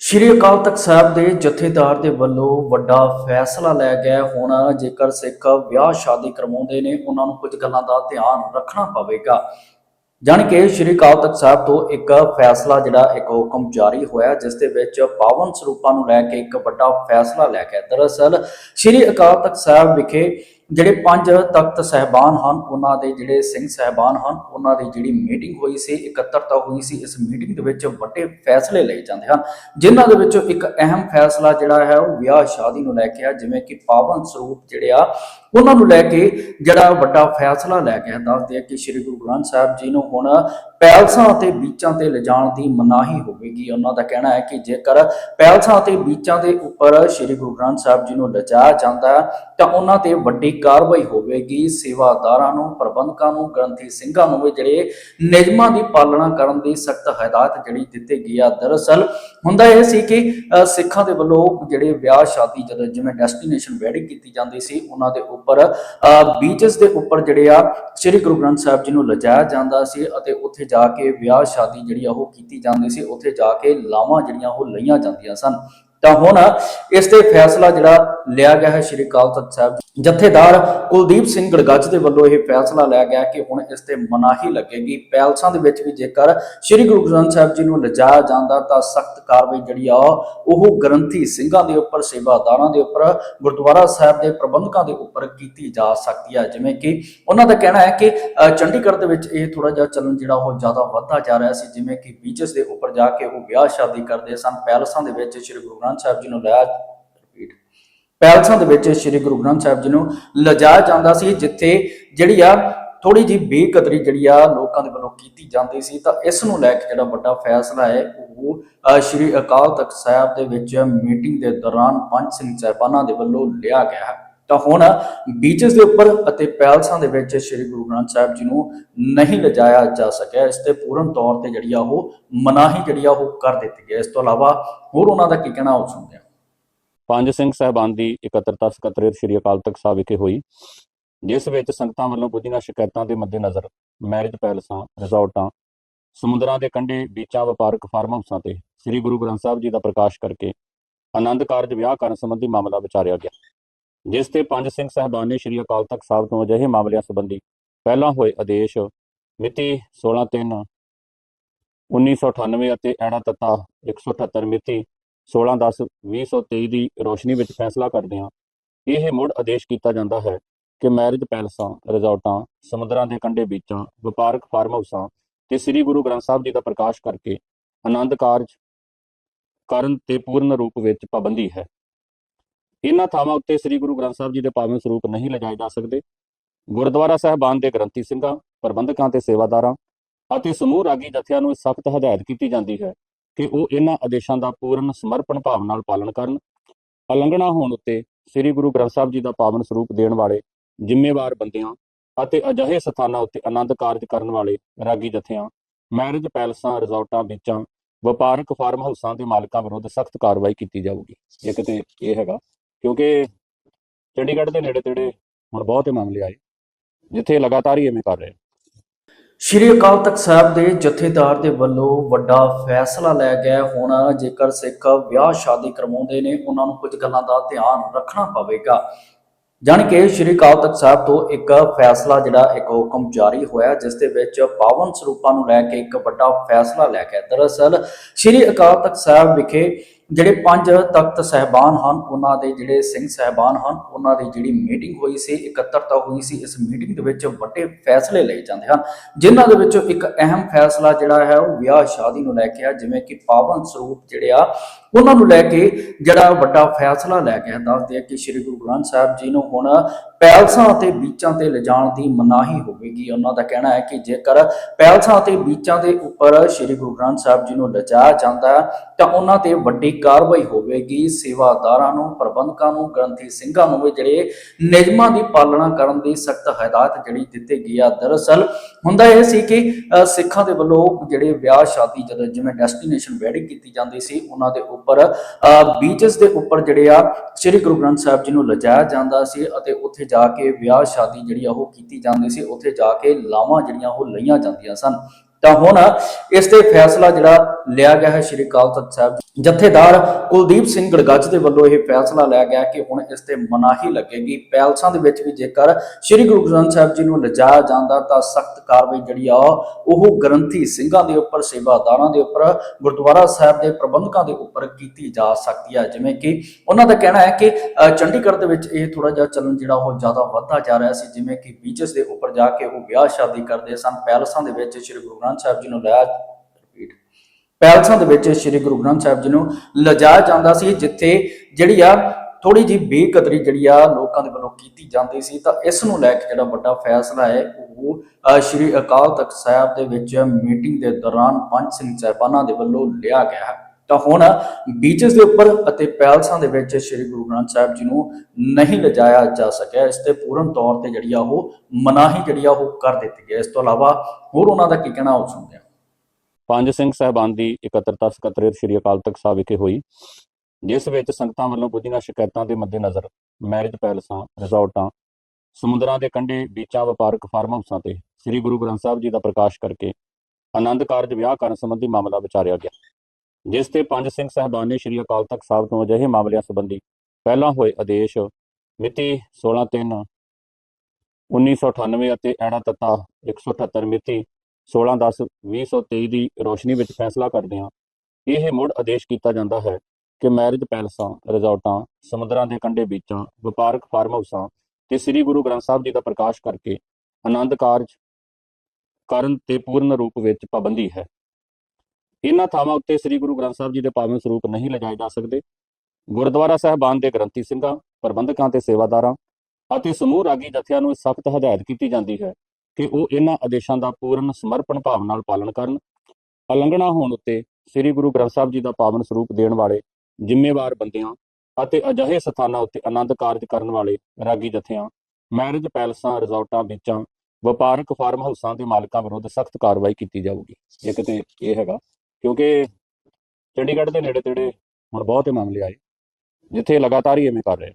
ਸ਼੍ਰੀ ਅਕਾਲ ਤਖਤ ਸਾਹਿਬ ਦੇ ਜਥੇਦਾਰ ਦੇ ਵੱਲੋਂ ਵੱਡਾ ਫੈਸਲਾ ਲਿਆ ਗਿਆ ਹੁਣ, ਜੇਕਰ ਸਿੱਖ ਵਿਆਹ ਸ਼ਾਦੀ ਕਰਵਾਉਂਦੇ ਨੇ, ਉਹਨਾਂ ਨੂੰ ਕੁਝ ਗੱਲਾਂ ਦਾ ਧਿਆਨ ਰੱਖਣਾ ਪਵੇਗਾ। ਜਾਣੀ ਕਿ ਸ਼੍ਰੀ ਅਕਾਲ ਤਖਤ ਸਾਹਿਬ ਤੋਂ ਇੱਕ ਫੈਸਲਾ ਜਿਹੜਾ, ਇੱਕ ਹੁਕਮ ਜਾਰੀ ਹੋਇਆ, ਜਿਸ ਦੇ ਵਿੱਚ ਪਾਵਨ ਸਰੂਪਾਂ ਨੂੰ ਲੈ ਕੇ ਇੱਕ ਵੱਡਾ ਫੈਸਲਾ ਲਿਆ ਗਿਆ। ਦਰਅਸਲ, ਸ਼੍ਰੀ ਅਕਾਲ ਤਖਤ ਸਾਹਿਬ ਵਿਖੇ ਜਿਹੜੇ ਪੰਜ ਤਖਤ ਸਹਿਬਾਨ ਹਨ, ਉਹਨਾਂ ਦੇ ਜਿਹੜੇ ਸਿੰਘ ਸਹਿਬਾਨ ਹਨ, ਉਹਨਾਂ ਦੀ ਜਿਹੜੀ ਮੀਟਿੰਗ ਹੋਈ ਸੀ ਇਕੱਤਰਤਾ ਹੋਈ ਸੀ, ਇਸ ਮੀਟਿੰਗ ਦੇ ਵਿੱਚ ਵੱਡੇ ਫੈਸਲੇ ਲਏ ਜਾਂਦੇ ਹਨ। ਜਿਨ੍ਹਾਂ ਦੇ ਵਿੱਚੋਂ ਇੱਕ ਅਹਿਮ ਫੈਸਲਾ ਜਿਹੜਾ ਹੈ, ਉਹ ਵਿਆਹ ਸ਼ਾਦੀ ਨੂੰ ਲੈ ਕੇ ਆ, ਜਿਵੇਂ ਕਿ ਪਾਵਨ ਸਰੂਪ ਜਿਹੜੇ ਆ, ਉਹਨਾਂ ਨੂੰ ਲੈ ਕੇ ਜਿਹੜਾ ਵੱਡਾ ਫੈਸਲਾ ਲੈ ਕੇ ਦੱਸਦੇ ਆ ਕਿ ਸ੍ਰੀ ਗੁਰੂ ਗ੍ਰੰਥ ਸਾਹਿਬ ਜੀ ਨੂੰ ਹੁਣ ਪੈਲਸਾਂ ਅਤੇ ਬੀਚਾਂ ਤੇ ਲਿਜਾਣ ਦੀ ਮਨਾਹੀ ਹੋਵੇਗੀ। ਉਹਨਾਂ ਦਾ ਕਹਿਣਾ ਹੈ ਕਿ ਜੇਕਰ ਪੈਲਸਾਂ ਅਤੇ ਬੀਚਾਂ ਦੇ ਉੱਪਰ ਸ੍ਰੀ ਗੁਰੂ ਗ੍ਰੰਥ ਸਾਹਿਬ ਜੀ ਨੂੰ ਲਿਜਾਇਆ ਜਾਂਦਾ ਹੈ, ਤਾਂ ਉਹਨਾਂ ਤੇ ਵੱਡੀ ਕਾਰਵਾਈ ਹੋਵੇਗੀ। ਸੇਵਾਦਾਰਾਂ ਨੂੰ, ਪ੍ਰਬੰਧਕਾਂ ਨੂੰ, ਗ੍ਰੰਥੀ ਸਿੰਘਾਂ ਨੂੰ ਵੀ ਜਿਹੜੇ ਨਿਯਮਾਂ ਦੀ ਪਾਲਣਾ ਕਰਨ ਦੀ ਸਖਤ ਹਦਾਇਤ ਜਿਹੜੀ ਦਿੱਤੀ ਗਈ ਆ। ਦਰਅਸਲ ਹੁੰਦਾ ਇਹ ਸੀ ਕਿ ਸਿੱਖਾਂ ਦੇ ਵੱਲੋਂ ਜਿਹੜੇ ਵਿਆਹ ਸ਼ਾਦੀ ਜਦੋਂ ਜਿਵੇਂ ਡੈਸਟੀਨੇਸ਼ਨ ਵੈਡਿੰਗ ਕੀਤੀ ਜਾਂਦੀ ਸੀ, ਉਹਨਾਂ ਦੇ ਉੱਪਰ ਬੀਚਸ ਦੇ ਉੱਪਰ ਜਿਹੜੇ ਆ, ਸ੍ਰੀ ਗੁਰੂ ਗ੍ਰੰਥ ਸਾਹਿਬ ਜੀ ਨੂੰ ਲਿਜਾਇਆ ਜਾਂਦਾ ਸੀ ਅਤੇ ਉੱਥੇ ਜਾ ਕੇ ਵਿਆਹ ਸ਼ਾਦੀ ਜਿਹੜੀ ਆ ਉਹ ਕੀਤੀ ਜਾਂਦੀ ਸੀ। ਉੱਥੇ ਜਾ ਕੇ ਲਾਵਾਂ ਜਿਹੜੀਆਂ ਉਹ ਲਈਆਂ ਜਾਂਦੀਆਂ ਸਨ। ਤਾਂ ਹੁਣ ਇਸ ਤੇ ਫੈਸਲਾ ਜਿਹੜਾ ਲਿਆ ਗਿਆ ਹੈ ਸ਼੍ਰੀ ਅਕਾਲ ਤਖਤ ਸਾਹਿਬ ਜਥੇਦਾਰ ਕੁਲਦੀਪ ਸਿੰਘ ਗੜਗੱਜ ਦੇ ਵੱਲੋਂ ਇਹ ਫੈਸਲਾ ਲਿਆ ਗਿਆ ਕਿ ਹੁਣ ਇਸ ਤੇ ਮਨਾਹੀ ਲੱਗੇਗੀ। ਪੈਲਸਾਂ ਦੇ ਵਿੱਚ ਵੀ ਜੇਕਰ ਸ਼੍ਰੀ ਗੁਰੂ ਗ੍ਰੰਥ ਸਾਹਿਬ ਜੀ ਨੂੰ ਲਿਜਾਇਆ ਜਾਂਦਾ ਤਾਂ ਸਖਤ ਕਾਰਵਾਈ ਜਿਹੜੀ ਆ ਉਹ ਗ੍ਰੰਥੀ ਸਿੰਘਾਂ ਦੇ ਉੱਪਰ ਸੇਵਾਦਾਰਾਂ ਦੇ ਉੱਪਰ ਗੁਰਦੁਆਰਾ ਸਾਹਿਬ ਦੇ ਪ੍ਰਬੰਧਕਾਂ ਦੇ ਉੱਪਰ ਕੀਤੀ ਜਾ ਸਕਦੀ ਹੈ ਜਿਵੇਂ ਕਿ ਉਹਨਾਂ ਦਾ ਕਹਿਣਾ ਹੈ ਕਿ ਅ, ਚੰਡੀਗੜ੍ਹ ਦੇ ਵਿੱਚ ਇਹ ਥੋੜਾ ਜਿਹਾ ਚੱਲਣ ਜਿਹੜਾ ਉਹ ਜ਼ਿਆਦਾ ਵੱਧਦਾ ਜਾ ਰਿਹਾ ਸੀ। ਜਿਵੇਂ ਕਿ ਬੀਚਸ ਦੇ ਉੱਪਰ ਜਾ ਕੇ ਉਹ ਵਿਆਹ ਸ਼ਾਦੀ ਕਰਦੇ ਸਨ। ਪੈਲਸਾਂ ਦੇ ਵਿੱਚ ਸ਼੍ਰੀ ਗੁਰੂ ਗ੍ਰੰਥ ਸਾਹਿਬ ਜੀ ਨੂੰ ਲਿਆ ਪੈਲਸਾਂ ਦੇ ਵਿੱਚ ਸ੍ਰੀ ਗੁਰੂ ਗ੍ਰੰਥ ਸਾਹਿਬ ਜੀ ਨੂੰ ਲਿਜਾਇਆ ਜਾਂਦਾ ਸੀ, ਜਿੱਥੇ ਜਿਹੜੀ ਆ ਥੋੜੀ ਜੀ ਬੇਕਦਰੀ ਜਿਹੜੀ ਆ ਲੋਕਾਂ ਦੇ ਵੱਲੋਂ ਕੀਤੀ ਜਾਂਦੀ ਸੀ, ਤਾਂ ਇਸ ਨੂੰ ਲੈ ਕੇ ਜਿਹੜਾ ਵੱਡਾ ਫੈਸਲਾ ਹੈ, ਉਹ ਸ਼੍ਰੀ ਅਕਾਲ ਤਖਤ ਸਾਹਿਬ ਦੇ ਵਿੱਚ ਮੀਟਿੰਗ ਦੇ ਦੌਰਾਨ ਪੰਜ ਸਿੰਘ ਸਾਹਿਬਾਨਾਂ ਦੇ ਵੱਲੋਂ ਲਿਆ ਗਿਆ ਹੈ ਤਾਂ ਹੁਣ ਬੀਚਸ ਦੇ ਉੱਪਰ ਅਤੇ ਪੈਲਸਾਂ ਦੇ ਵਿੱਚ ਸ੍ਰੀ ਗੁਰੂ ਗ੍ਰੰਥ ਸਾਹਿਬ ਜੀ ਨੂੰ ਨਹੀਂ ਲਿਜਾਇਆ ਜਾ ਸਕਿਆ, ਇਸ ਤੇ ਪੂਰਨ ਤੌਰ ਤੇ ਜਿਹੜੀ ਆ ਉਹ ਮਨਾਹੀ ਜਿਹੜੀ ਆ ਉਹ ਕਰ ਦਿੱਤੀ ਗਈ ਹੈ। ਇਸ ਤੋਂ ਇਲਾਵਾ ਹੋਰ ਉਹਨਾਂ ਦਾ ਕੀ ਕਹਿਣਾ ਉਹ ਸੁਣਦੇ ਹਾਂ ਪੰਜ ਸਿੰਘ ਸਹਿਬਾਨ ਦੀ ਇਕੱਤਰਤਾ ਸਕੱਤਰੇਤ ਸ੍ਰੀ ਅਕਾਲ ਤਖਤ ਸਾਹਿਬ ਵਿਖੇ ਹੋਈ, ਜਿਸ ਵਿੱਚ ਸੰਗਤਾਂ ਵੱਲੋਂ ਪੁੱਜੀਆਂ ਸ਼ਿਕਾਇਤਾਂ ਦੇ ਮੱਦੇਨਜ਼ਰ ਮੈਰਿਜ ਪੈਲਸਾਂ, ਰਿਜ਼ੋਰਟਾਂ, ਸਮੁੰਦਰਾਂ ਦੇ ਕੰਢੇ, ਬੀਚਾਂ, ਵਪਾਰਕ ਫਾਰਮ ਹਾਊਸਾਂ ਤੇ ਸ੍ਰੀ ਗੁਰੂ ਗ੍ਰੰਥ ਸਾਹਿਬ ਜੀ ਦਾ ਪ੍ਰਕਾਸ਼ ਕਰਕੇ ਆਨੰਦ ਕਾਰਜ ਵਿਆਹ ਕਰਨ ਸੰਬੰਧੀ ਮਾਮਲਾ ਵਿਚਾਰਿਆ ਗਿਆ, ਜਿਸ ਤੇ ਪੰਜ ਸਿੰਘ ਸਹਿਬਾਨ ਨੇ ਸ੍ਰੀ ਅਕਾਲ ਤਖਤ ਸਾਹਿਬ ਤੋਂ ਅਜਿਹੇ ਮਾਮਲਿਆਂ ਸੰਬੰਧੀ ਪਹਿਲਾਂ ਹੋਏ ਆਦੇਸ਼ ਮਿਤੀ 16/3 1998 ਅਤੇ ਐੜਾ ਤੱਤਾ 178 ਮਿਤੀ 16/10/2023 ਦੀ ਰੋਸ਼ਨੀ ਵਿੱਚ ਫੈਸਲਾ ਕਰਦੇ ਹਾਂ। ਇਹ ਮੁੜ ਆਦੇਸ਼ ਕੀਤਾ ਜਾਂਦਾ ਹੈ ਕਿ ਮੈਰਿਜ ਪੈਲਸਾਂ ਰਿਜ਼ੋਰਟਾਂ ਸਮੁੰਦਰਾਂ ਦੇ ਕੰਢੇ ਬੀਚਾਂ, ਵਪਾਰਕ ਫਾਰਮ ਹਾਊਸਾਂ ਤੇ ਸ੍ਰੀ ਗੁਰੂ ਗ੍ਰੰਥ ਸਾਹਿਬ ਜੀ ਦਾ ਪ੍ਰਕਾਸ਼ ਕਰਕੇ ਆਨੰਦ ਕਾਰਜ ਕਰਨ ਤੇ ਪੂਰਨ ਰੂਪ ਵਿੱਚ ਪਾਬੰਦੀ ਹੈ। ਇਹਨਾਂ ਥਾਵਾਂ ਉੱਤੇ ਸ੍ਰੀ ਗੁਰੂ ਗ੍ਰੰਥ ਸਾਹਿਬ ਜੀ ਦੇ ਪਾਵਨ ਸਰੂਪ ਨਹੀਂ ਲਿਜਾਏ ਜਾ ਸਕਦੇ। ਗੁਰਦੁਆਰਾ ਸਾਹਿਬਾਨ ਦੇ ਗ੍ਰੰਥੀ ਸਿੰਘਾਂ, ਪ੍ਰਬੰਧਕਾਂ ਤੇ ਸੇਵਾਦਾਰਾਂ ਅਤੇ ਸਮੂਹ ਰਾਗੀ ਜਥਿਆਂ ਨੂੰ ਸਖਤ ਹਦਾਇਤ ਕੀਤੀ ਜਾਂਦੀ ਹੈ ਕਿ ਉਹ ਇਹਨਾਂ ਆਦੇਸ਼ਾਂ ਦਾ ਪੂਰਨ ਸਮਰਪਣ ਭਾਵ ਨਾਲ ਪਾਲਣ ਕਰਨ। ਉਲੰਘਣਾ ਹੋਣ ਉੱਤੇ ਸ੍ਰੀ ਗੁਰੂ ਗ੍ਰੰਥ ਸਾਹਿਬ ਜੀ ਦਾ ਪਾਵਨ ਸਰੂਪ ਦੇਣ ਵਾਲੇ ਜ਼ਿੰਮੇਵਾਰ ਬੰਦਿਆਂ ਅਤੇ ਅਜਿਹੇ ਸਥਾਨਾਂ ਉੱਤੇ ਆਨੰਦ ਕਾਰਜ ਕਰਨ ਵਾਲੇ ਰਾਗੀ ਜਥਿਆਂ, ਮੈਰਿਜ ਪੈਲਸਾਂ, ਰਿਜ਼ੋਰਟਾਂ ਵਿੱਚਾਂ, ਵਪਾਰਕ ਫਾਰਮ ਹਾਊਸਾਂ ਦੇ ਮਾਲਕਾਂ ਵਿਰੁੱਧ ਸਖਤ ਕਾਰਵਾਈ ਕੀਤੀ ਜਾਊਗੀ। ਇੱਕ ਤੇ ਇਹ ਹੈਗਾ, ਕਿਉਂਕਿ ਚੰਡੀਗੜ੍ਹ ਦੇ ਨੇੜੇ ਤੇੜੇ ਹੁਣ ਬਹੁਤੇ ਮਾਮਲੇ ਆਏ, ਜਿੱਥੇ ਲਗਾਤਾਰ ਹੀ ਐਵੇਂ ਕਰ ਰਹੇ ਸ਼੍ਰੀ ਅਕਾਲ ਤਖਤ ਸਾਹਿਬ ਦੇ ਜਥੇਦਾਰ ਦੇ ਵੱਲੋਂ ਵੱਡਾ ਫੈਸਲਾ ਲਿਆ ਗਿਆ। ਹੁਣ ਜੇਕਰ ਸਿੱਖ ਵਿਆਹ ਸ਼ਾਦੀ ਕਰਵਾਉਂਦੇ ਨੇ, ਉਹਨਾਂ ਨੂੰ ਕੁਝ ਗੱਲਾਂ ਦਾ ਧਿਆਨ ਰੱਖਣਾ ਪਵੇਗਾ। ਜਾਣੀ ਕਿ ਸ਼੍ਰੀ ਅਕਾਲ ਤਖਤ ਸਾਹਿਬ ਤੋਂ ਇੱਕ ਫੈਸਲਾ ਜਿਹੜਾ, ਇੱਕ ਹੁਕਮ ਜਾਰੀ ਹੋਇਆ, ਜਿਸ ਦੇ ਵਿੱਚ ਪਾਵਨ ਸਰੂਪਾਂ ਨੂੰ ਲੈ ਕੇ ਇੱਕ ਵੱਡਾ ਫੈਸਲਾ ਲਿਆ ਗਿਆ। ਦਰਅਸਲ, ਸ਼੍ਰੀ ਅਕਾਲ ਤਖਤ ਸਾਹਿਬ ਵਿਖੇ ਜਿਹੜੇ ਪੰਜ ਤਖਤ ਸਹਿਬਾਨ ਹਨ, ਉਹਨਾਂ ਦੇ ਜਿਹੜੇ ਸਿੰਘ ਸਹਿਬਾਨ ਹਨ, ਉਹਨਾਂ ਦੀ ਜਿਹੜੀ ਮੀਟਿੰਗ ਹੋਈ ਸੀ ਇਕੱਤਰਤਾ ਹੋਈ ਸੀ, ਇਸ ਮੀਟਿੰਗ ਦੇ ਵਿੱਚ ਵੱਡੇ ਫੈਸਲੇ ਲਏ ਜਾਂਦੇ ਹਨ। ਜਿਨ੍ਹਾਂ ਦੇ ਵਿੱਚੋਂ ਇੱਕ ਅਹਿਮ ਫੈਸਲਾ ਜਿਹੜਾ ਹੈ, ਉਹ ਵਿਆਹ ਸ਼ਾਦੀ ਨੂੰ ਲੈ ਕੇ ਆ, ਜਿਵੇਂ ਕਿ ਪਾਵਨ ਸਰੂਪ ਜਿਹੜੇ ਆ ਉਹਨਾਂ ਨੂੰ ਲੈ ਕੇ ਜਿਹੜਾ ਵੱਡਾ ਫੈਸਲਾ ਲੈ ਕੇ ਦੱਸਦੇ ਆ ਕਿ ਸ੍ਰੀ ਗੁਰੂ ਗ੍ਰੰਥ ਸਾਹਿਬ ਜੀ ਨੂੰ ਹੁਣ ਪੈਲਸਾਂ ਅਤੇ ਬੀਚਾਂ ਤੇ ਲਿਜਾਣ ਦੀ ਮਨਾਹੀ ਹੋਵੇਗੀ। ਉਹਨਾਂ ਦਾ ਕਹਿਣਾ ਹੈ ਕਿ ਜੇਕਰ ਪੈਲਸਾਂ ਅਤੇ ਬੀਚਾਂ ਦੇ ਉੱਪਰ ਸ੍ਰੀ ਗੁਰੂ ਗ੍ਰੰਥ ਸਾਹਿਬ ਜੀ ਨੂੰ ਲਿਜਾਇਆ ਜਾਂਦਾ ਹੈ, ਤਾਂ ਉਹਨਾਂ ਤੇ ਵੱਡੀ ਕਾਰਵਾਈ ਹੋਵੇਗੀ। ਸੇਵਾਦਾਰਾਂ ਨੂੰ, ਪ੍ਰਬੰਧਕਾਂ ਨੂੰ, ਗ੍ਰੰਥੀ ਸਿੰਘਾਂ ਨੂੰ ਵੀ ਜਿਹੜੇ ਨਿਯਮਾਂ ਦੀ ਪਾਲਣਾ ਕਰਨ ਦੀ ਸਖਤ ਹਦਾਇਤ ਜਿਹੜੀ ਦਿੱਤੀ ਗਈ ਆ। ਦਰਅਸਲ ਹੁੰਦਾ ਇਹ ਸੀ ਕਿ ਸਿੱਖਾਂ ਦੇ ਵੱਲੋਂ ਜਿਹੜੇ ਵਿਆਹ ਸ਼ਾਦੀ ਜਦੋਂ ਜਿਵੇਂ ਡੈਸਟੀਨੇਸ਼ਨ ਵੈਡਿੰਗ ਕੀਤੀ ਜਾਂਦੀ ਸੀ, ਉਹਨਾਂ ਦੇ ਉੱਪਰ ਬੀਚਸ ਦੇ ਉੱਪਰ ਜਿਹੜੇ ਆ, ਸ੍ਰੀ ਗੁਰੂ ਗ੍ਰੰਥ ਸਾਹਿਬ ਜੀ ਨੂੰ ਲਿਜਾਇਆ ਜਾਂਦਾ ਸੀ ਅਤੇ ਉੱਥੇ ਜਾ ਕੇ ਵਿਆਹ ਸ਼ਾਦੀ ਜਿਹੜੀ ਆ ਉਹ ਕੀਤੀ ਜਾਂਦੀ ਸੀ, ਉੱਥੇ ਜਾ ਕੇ ਲਾਵਾਂ ਜਿਹੜੀਆਂ ਉਹ ਲਈਆਂ ਜਾਂਦੀਆਂ ਸਨ। ਤਾਂ ਹੁਣ ਇਸ ਤੇ ਫੈਸਲਾ ਜਿਹੜਾ ਲਿਆ ਗਿਆ ਹੈ ਸ਼੍ਰੀ ਅਕਾਲ ਤਖਤ ਸਾਹਿਬ ਜਥੇਦਾਰ ਕੁਲਦੀਪ ਸਿੰਘ ਗੜਗੱਜ ਦੇ ਵੱਲੋਂ ਇਹ ਫੈਸਲਾ ਲਿਆ ਗਿਆ ਕਿ ਹੁਣ ਇਸ ਤੇ ਮਨਾਹੀ ਲੱਗੇਗੀ। ਪੈਲਸਾਂ ਦੇ ਵਿੱਚ ਵੀ ਜੇਕਰ ਸ਼੍ਰੀ ਗੁਰੂ ਗ੍ਰੰਥ ਸਾਹਿਬ ਜੀ ਨੂੰ ਲਿਜਾਇਆ ਜਾਂਦਾ ਤਾਂ ਸਖਤ ਕਾਰਵਾਈ ਜਿਹੜੀ ਆ ਉਹ ਗ੍ਰੰਥੀ ਸਿੰਘਾਂ ਦੇ ਉੱਪਰ, ਸੇਵਾਦਾਰਾਂ ਦੇ ਉੱਪਰ, ਗੁਰਦੁਆਰਾ ਸਾਹਿਬ ਦੇ ਪ੍ਰਬੰਧਕਾਂ ਦੇ ਉੱਪਰ ਕੀਤੀ ਜਾ ਸਕਦੀ ਹੈ ਜਿਵੇਂ ਕਿ ਉਹਨਾਂ ਦਾ ਕਹਿਣਾ ਹੈ ਕਿ ਚੰਡੀਗੜ੍ਹ ਦੇ ਵਿੱਚ ਇਹ ਥੋੜਾ ਜਿਹਾ ਚੱਲਣ ਜਿਹੜਾ ਉਹ ਜ਼ਿਆਦਾ ਵੱਧਦਾ ਜਾ ਰਿਹਾ ਸੀ। ਜਿਵੇਂ ਕਿ ਬੀਚਸ ਦੇ ਉੱਪਰ ਜਾ ਕੇ ਉਹ ਵਿਆਹ ਸ਼ਾਦੀ ਕਰਦੇ ਸਨ। ਪੈਲਸਾਂ ਦੇ ਵਿੱਚ ਸ਼੍ਰੀ ਗੁਰੂ ਗ੍ਰੰਥ ਸਾਹਿਬ ਜੀ ਨੂੰ ਲਿਆ ਰਿਪੀਟ ਪੈਲਸਾਂ ਦੇ ਵਿੱਚ ਸ਼੍ਰੀ ਗੁਰੂ ਗ੍ਰੰਥ ਸਾਹਿਬ ਜੀ ਨੂੰ ਲਿਜਾਇਆ ਜਾਂਦਾ ਸੀ, ਜਿੱਥੇ ਜਿਹੜੀ ਆ ਥੋੜੀ ਜੀ ਬੇਕਦਰੀ ਜਿਹੜੀ ਆ ਲੋਕਾਂ ਦੇ ਵੱਲੋਂ ਕੀਤੀ ਜਾਂਦੀ ਸੀ, ਤਾਂ ਇਸ ਨੂੰ ਲੈ ਕੇ ਜਿਹੜਾ ਵੱਡਾ ਫੈਸਲਾ ਹੈ, ਉਹ ਸ਼੍ਰੀ ਅਕਾਲ ਤਖਤ ਸਾਹਿਬ ਦੇ ਵਿੱਚ ਮੀਟਿੰਗ ਦੇ ਦੌਰਾਨ ਪੰਜ ਸਿੰਘ ਸਾਹਿਬਾਨਾਂ ਦੇ ਵੱਲੋਂ ਲਿਆ ਗਿਆ ਹੈ। ਤਾਂ ਹੁਣ ਬੀਚਸ ਦੇ ਉੱਪਰ ਅਤੇ ਪੈਲਸਾਂ ਦੇ ਵਿੱਚ ਸ਼੍ਰੀ ਗੁਰੂ ਗ੍ਰੰਥ ਸਾਹਿਬ ਜੀ ਨੂੰ ਨਹੀਂ ਲਿਜਾਇਆ ਜਾ ਸਕਿਆ। ਇਸ ਤੇ ਪੂਰਨ ਤੌਰ ਤੇ ਜਿਹੜੀ ਆ ਉਹ ਮਨਾਹੀ ਜਿਹੜੀ ਆ ਉਹ ਕਰ ਦਿੱਤੀ ਗਈ। ਹੈ। ਇਸ ਤੋਂ ਇਲਾਵਾ ਹੋਰ ਉਹਨਾਂ ਦਾ ਕੀ ਕਹਿਣਾ ਉਹ ਸੁਣਦੇ ਹਾਂ। ਪੰਜ ਸਿੰਘ ਸਾਹਿਬਾਨ ਦੀ ਇਕੱਤਰਤਾ ਸਕੱਤਰੇਤ ਸ੍ਰੀ ਅਕਾਲ ਤਖਤ ਸਾਹਿਬ ਵਿਖੇ ਹੋਈ। ਜਿਸ ਵਿੱਚ ਸੰਗਤਾਂ ਵੱਲੋਂ ਪੁੱਜੀਆਂ ਸ਼ਿਕਾਇਤਾਂ ਦੇ ਮੱਦੇਨਜ਼ਰ ਮੈਰਿਜ ਪੈਲਸਾਂ, ਰਿਜ਼ੋਰਟਾਂ, ਸਮੁੰਦਰਾਂ ਦੇ ਕੰਢੇ, ਬੀਚਾਂ, ਵਪਾਰਕ ਫਾਰਮ ਹਾਊਸਾਂ ਤੇ ਸ੍ਰੀ ਗੁਰੂ ਗ੍ਰੰਥ ਸਾਹਿਬ ਜੀ ਦਾ ਪ੍ਰਕਾਸ਼ ਕਰਕੇ ਆਨੰਦ ਕਾਰਜ ਵਿਆਹ ਕਰਨ ਸੰਬੰਧੀ ਮਾਮਲਾ ਵਿਚਾਰਿਆ ਗਿਆ। ਜਿਸ ਤੇ ਪੰਜ ਸਿੰਘ ਸਾਹਿਬਾਨ ਨੇ ਸ੍ਰੀ ਅਕਾਲ ਤਖਤ ਸਾਹਿਬ ਤੋਂ ਅਜਿਹੇ ਮਾਮਲਿਆਂ ਸੰਬੰਧੀ ਪਹਿਲਾਂ ਹੋਏ ਆਦੇਸ਼ ਮਿਤੀ 16/3 1998 ਅਤੇ ਐੜਾ ਤੱਤਾ 178 ਮਿਤੀ 16/10/2023 ਦੀ ਰੋਸ਼ਨੀ ਵਿੱਚ ਫੈਸਲਾ ਕਰਦੇ ਹਾਂ। ਇਹ ਮੁੜ ਆਦੇਸ਼ ਕੀਤਾ ਜਾਂਦਾ ਹੈ ਕਿ ਮੈਰਿਜ ਪੈਲਸਾਂ, ਰਿਜ਼ੋਰਟਾਂ, ਸਮੁੰਦਰਾਂ ਦੇ ਕੰਢੇ ਬੀਚਾਂ, ਵਪਾਰਕ ਫਾਰਮ ਹਾਊਸਾਂ ਤੇ ਸ੍ਰੀ ਗੁਰੂ ਗ੍ਰੰਥ ਸਾਹਿਬ ਜੀ ਦਾ ਪ੍ਰਕਾਸ਼ ਕਰਕੇ ਆਨੰਦ ਕਾਰਜ ਕਰਨ ਤੇ ਪੂਰਨ ਰੂਪ ਵਿੱਚ ਪਾਬੰਦੀ ਹੈ। ਇਹਨਾਂ ਥਾਵਾਂ ਉੱਤੇ ਸ੍ਰੀ ਗੁਰੂ ਗ੍ਰੰਥ ਸਾਹਿਬ ਜੀ ਦੇ ਪਾਵਨ ਸਰੂਪ ਨਹੀਂ ਲਿਜਾਏ ਜਾ ਸਕਦੇ। ਗੁਰਦੁਆਰਾ ਸਾਹਿਬਾਨ ਦੇ ਗ੍ਰੰਥੀ ਸਿੰਘਾਂ, ਪ੍ਰਬੰਧਕਾਂ ਤੇ ਸੇਵਾਦਾਰਾਂ ਅਤੇ ਸਮੂਹ ਰਾਗੀ ਜਥਿਆਂ ਨੂੰ ਸਖਤ ਹਦਾਇਤ ਕੀਤੀ ਜਾਂਦੀ ਹੈ ਕਿ ਉਹ ਇਹਨਾਂ ਆਦੇਸ਼ਾਂ ਦਾ ਪੂਰਨ ਸਮਰਪਣ ਭਾਵ ਨਾਲ ਪਾਲਣ ਕਰਨ। ਉਲੰਘਣਾ ਹੋਣ ਉੱਤੇ ਸ੍ਰੀ ਗੁਰੂ ਗ੍ਰੰਥ ਸਾਹਿਬ ਜੀ ਦਾ ਪਾਵਨ ਸਰੂਪ ਦੇਣ ਵਾਲੇ ਜ਼ਿੰਮੇਵਾਰ ਬੰਦਿਆਂ ਅਤੇ ਅਜਿਹੇ ਸਥਾਨਾਂ ਉੱਤੇ ਆਨੰਦ ਕਾਰਜ ਕਰਨ ਵਾਲੇ ਰਾਗੀ ਜਥਿਆਂ, ਮੈਰਿਜ ਪੈਲਸਾਂ, ਰਿਜ਼ੋਰਟਾਂ ਵਿੱਚਾਂ, ਵਪਾਰਕ ਫਾਰਮ ਹਾਊਸਾਂ ਦੇ ਮਾਲਕਾਂ ਵਿਰੁੱਧ ਸਖਤ ਕਾਰਵਾਈ ਕੀਤੀ ਜਾਊਗੀ। ਇੱਕ ਤੇ ਇਹ ਹੈਗਾ ਕਿਉਂਕਿ ਚੰਡੀਗੜ੍ਹ ਦੇ ਨੇੜੇ ਤੇੜੇ ਹੁਣ ਬਹੁਤ ਹੀ ਮਾਮਲੇ ਆਏ, ਜਿੱਥੇ ਲਗਾਤਾਰ ਹੀ ਐਵੇਂ ਕਰ ਰਹੇ